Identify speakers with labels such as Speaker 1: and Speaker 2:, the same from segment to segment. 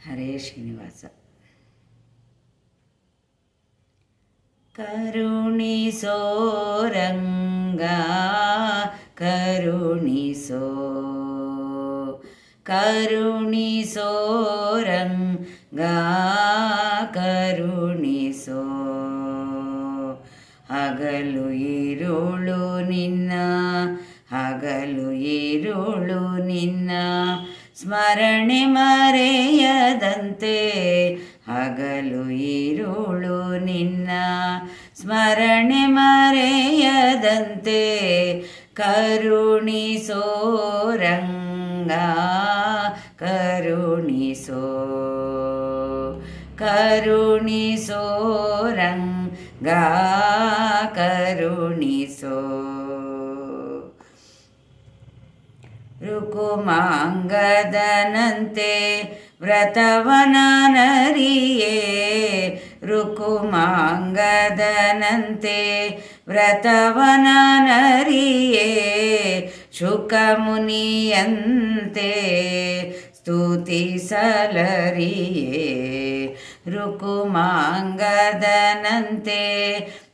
Speaker 1: ಹರೇ ಶ್ರೀನಿವಾಸ. ಕರುಣಿಸೋರಂಗ ಕರುಣಿಸೋ ಕರುಣಿಸೋರಂಗ ಕರುಣಿಸೋ ಹಗಲು ಇರುಳು ನಿನ್ನ ಹಗಲು ಇರುಳು ನಿನ್ನ ಸ್ಮರಣೆ ಮರೆಯದಂತೆ ಹಗಲು ಇರುಳು ನಿನ್ನ ಸ್ಮರಣೆ ಮರೆಯದಂತೆ ಕರುಣಿಸೋ ರಂಗ ಕರುಣಿಸೋ ಕರುಣಿಸೋ ರಂಗ ಕರುಣಿಸೋ. ರುಕುಮಾಂಗದನಂತೆ ವ್ರತವನ ನರಿಯೇ ರುಕುಮಾಂಗದನಂತೆ ವ್ರತವನ ನರಿಯೇ ಶುಕಮುನಿಯಂತೆ ಸ್ತುತಿಸಲರಿಯೇ ರುಕುಮಾಂಗದನಂತೆ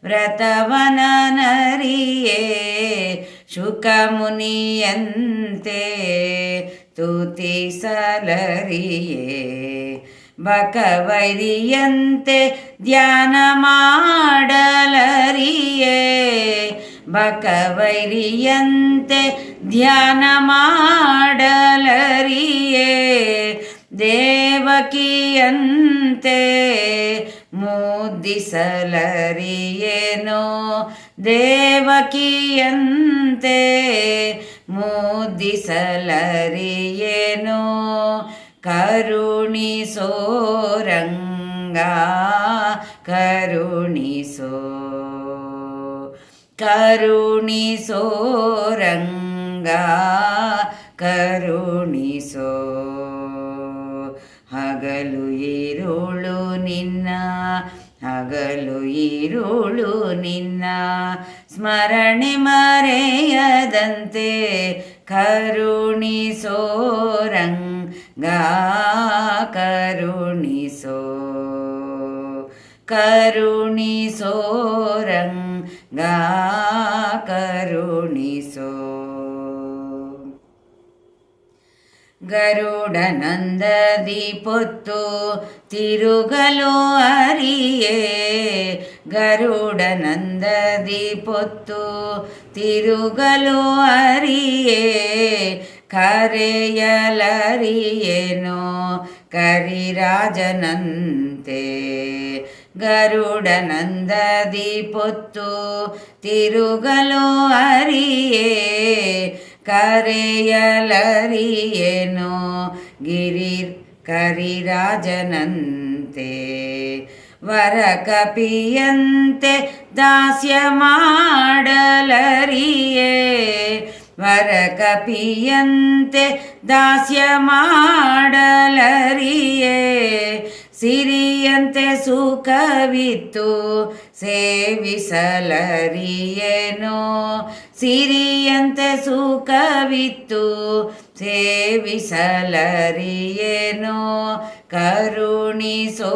Speaker 1: ವ್ರತವನ ನರಿಯೇ ಶುಕಮುನಿಯಂತೆ ತುತಿಸಲರಿಯೇ ಬಕವೈರಿಯಂತೆ ಧ್ಯಾನ ಮಾಡಲರಿಯೇ ಬಕವೈರಿಯಂತೆ ಧ್ಯಾನ ಮಾಡಲರಿಯೇ ದೇವಕಿಯಂತೆ ಮುದ್ದಿಸಲರಿಯೇನೋ ದೇವಕಿಯಂತೆ ಮುದ್ದಿಸಲರಿಯೇನೋ ಕರುಣಿಸೋರಂಗ ಕರುಣಿಸೋ ಕರುಣಿಸೋರಂಗ ಕರುಣಿಸೋ. ಹಗಲು ಇರುಳು ನಿನ್ನ ಹಗಲು ಇರುಳು ನಿನ್ನ. ಸ್ಮರಣೆ ಮರೆಯದಂತೆ ಕರುಣಿಸೋರಂಗ ಕರುಣಿಸೋ ಕರುಣಿಸೋರಂಗ ಕರುಣಿಸೋ ಗರುಡನಂದದಿ ಪೊತ್ತು ತಿರುಗಲು ಅರಿಯೇ ಗರುಡನಂದದಿ ಪೊತ್ತು ತಿರುಗಲು ಅರಿಯೇ ಕರೆಯಲರಿಯೇನೋ ಕರಿರಾಜನಂತೆ ಗರುಡನಂದದಿ ಪೊತ್ತು ತಿರುಗಲು ಅರಿಯೇ ಕರೆಯಲರಿಯೇನೋ ಗಿರಿ ಕರಿರಾಜನಂತೆ ವರ ಕಪಿಯಂತೆ ದಾಸ್ಯ ಮಾಡಲರಿಯೇ ವರ ಕಪಿಯಂತೆ ದಾಸ್ಯ ಮಾಡಲರಿಯೇ ಸಿರಿಯಂತೆ ಸುಖವಿತ್ತು ಸೇವಿಸಲರಿಯೇನೋ. ಸಿರಿಯಂತೆ ಸುಖವಿತ್ತು ಸೇವಿಸಲರಿಯೇನೋ. ಕರುಣಿಸೋ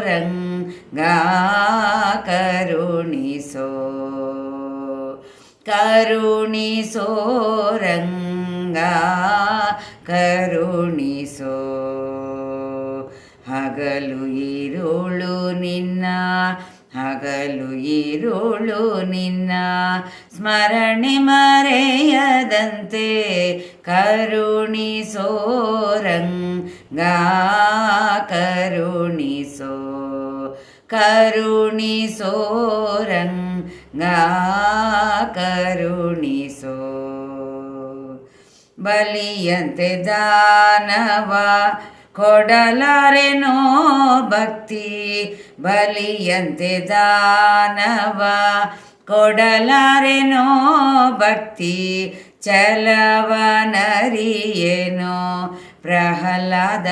Speaker 1: ರಂಗ ಕರುಣಿಸೋ ಕರುಣಿಸೋ ರಂಗ ಕರುಣಿಸೋ ಹಗಲು ಇರುಳು ನಿನ್ನ ಹಗಲು ಇರುಳು ನಿನ್ನ. ಸ್ಮರಣೆ ಮರೆಯದಂತೆ ಕರುಣಿಸೋರಂಗ ಕರುಣಿಸೋ ಕರುಣಿಸೋರಂಗ ಕರುಣಿಸೋ ಬಲಿಯಂತೆ ದಾನವ ಕೊಡಲಾರೆನೋ ಭಕ್ತಿ ಬಲಿಯಂತೆ ದಾನವ. ಕೊಡಲಾರೆನೋ ಭಕ್ತಿ ಚಲವನರಿಯೇನೋ ಪ್ರಹ್ಲಾದನಂತೆ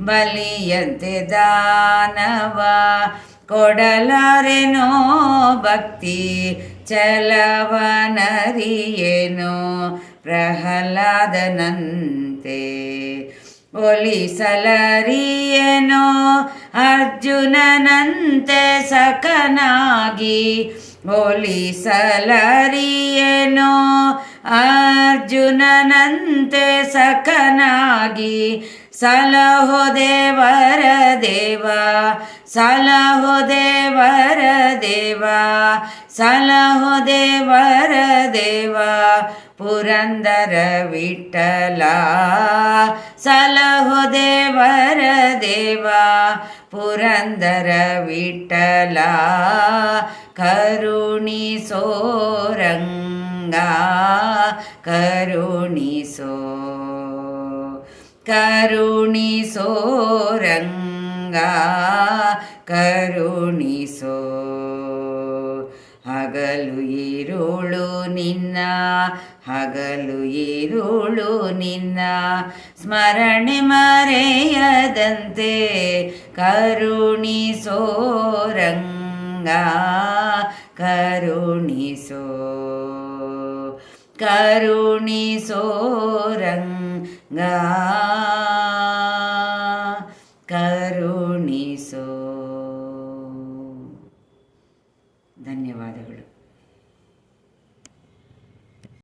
Speaker 1: ಬಲಿಯಂತೆ ದಾನವ. ಕೊಡಲಾರೆನೋ ಭಕ್ತಿ ಚಲವನರಿಯೇನೋ ಪ್ರಹ್ಲಾದನಂತೆ. ಒಲಿಸಲರಿಯೇನೋ ಅರ್ಜುನನಂತೆ ಸಖನಾಗಿ. ಒಲಿಸಲರಿಯೇನೋ ಅರ್ಜುನನಂತೆ ಸಖನಾಗಿ, ಸಲಹೋ ದೇವರ ದೇವ, ಸಲಹೋ ದೇವರ ದೇವ, ಸಲಹೋ ದೇವರ ದೇವ, ಪುರಂದರ ವಿಠಲ, ಸಲಹೋ ದೇವರ ದೇವ, ಪುರಂದರ ವಿಠಲ ಕರುಣಿಸೋ ರಂಗ ಕರುಣಿಸೋ ಕರುಣಿಸೋ ರಂಗ ಕರುಣಿಸೋ. ಹಗಲು ಇರುಳು ನಿನ್ನ, ಹಗಲು ಇರುಳು ನಿನ್ನ, ಸ್ಮರಣೆ ಮರೆಯದಂತೆ ಕರುಣಿಸೋ ರಂಗ ಕರುಣಿಸೋ. ಕರುಣಿಸೋ